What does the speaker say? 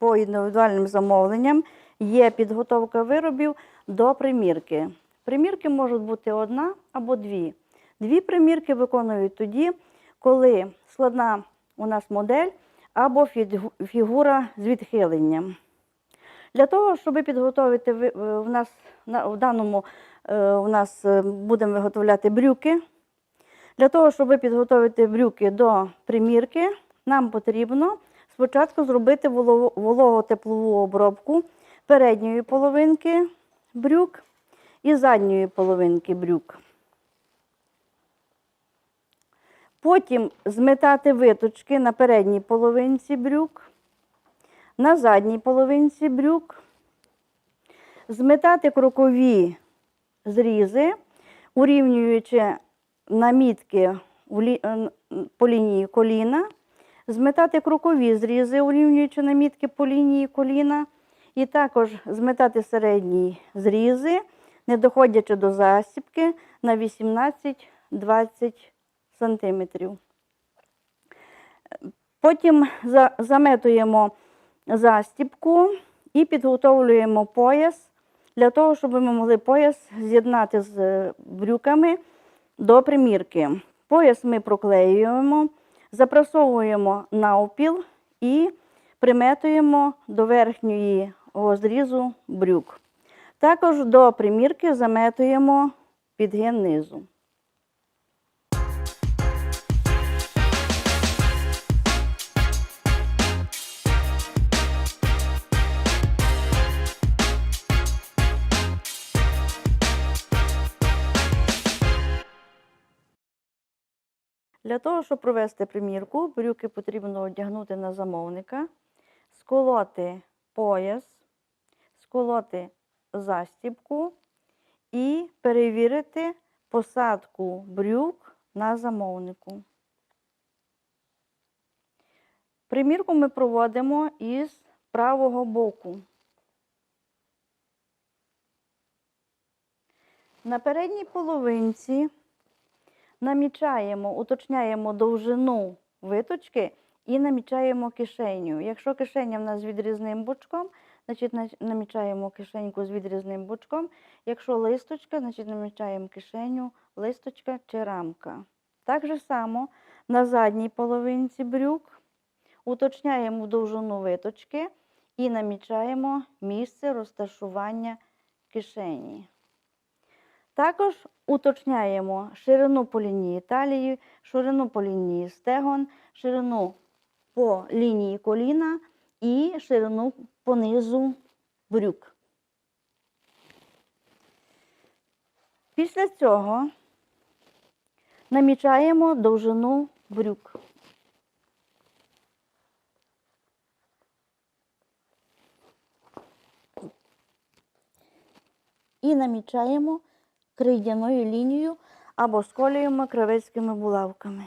по індивідуальним замовленням є підготовка виробів до примірки. Примірки можуть бути одна або дві. Дві примірки виконують тоді, коли складна у нас модель або фігура з відхиленням. Для того, щоб підготувати ви- е, в нас в даному е, у нас е, будемо виготовляти брюки. Для того, щоб підготувати брюки до примірки, нам потрібно спочатку зробити воло- вологотеплову обробку передньої половинки брюк і задньої половинки брюк. Потім зметати виточки на передній половинці брюк, на задній половинці брюк, зметати крокові зрізи, урівнюючи намітки по лінії коліна, зметати крокові зрізи, урівнюючи намітки по лінії коліна, і також зметати середні зрізи, не доходячи до засібки на 18-20 сантиметрів. Потім заметуємо застібку і підготовлюємо пояс для того, щоб ми могли пояс з'єднати з е, брюками до примірки. Пояс ми проклеюємо, запрасовуємо навпіл і приметуємо до верхньої зрізу брюк. Також до примірки заметуємо підгін низу. Для того, щоб провести примірку, брюки потрібно одягнути на замовника, сколоти пояс, сколоти застібку і перевірити посадку брюк на замовнику. Примірку ми проводимо із правого боку. На передній половинці намічаємо, уточняємо довжину виточки і намічаємо кишеню. Якщо кишеня в нас з відрізним бочком, значить намічаємо кишеньку з відрізним бочком. Якщо листочка, значить намічаємо кишеню, листочка чи рамка. Так же само на задній половинці брюк уточняємо довжину виточки і намічаємо місце розташування кишені. Також уточняємо ширину по лінії талії, ширину по лінії стегон, ширину по лінії коліна і ширину по низу брюк. Після цього намічаємо довжину брюк. І намічаємо крейдяною лінією або сколюємо кравецькими булавками.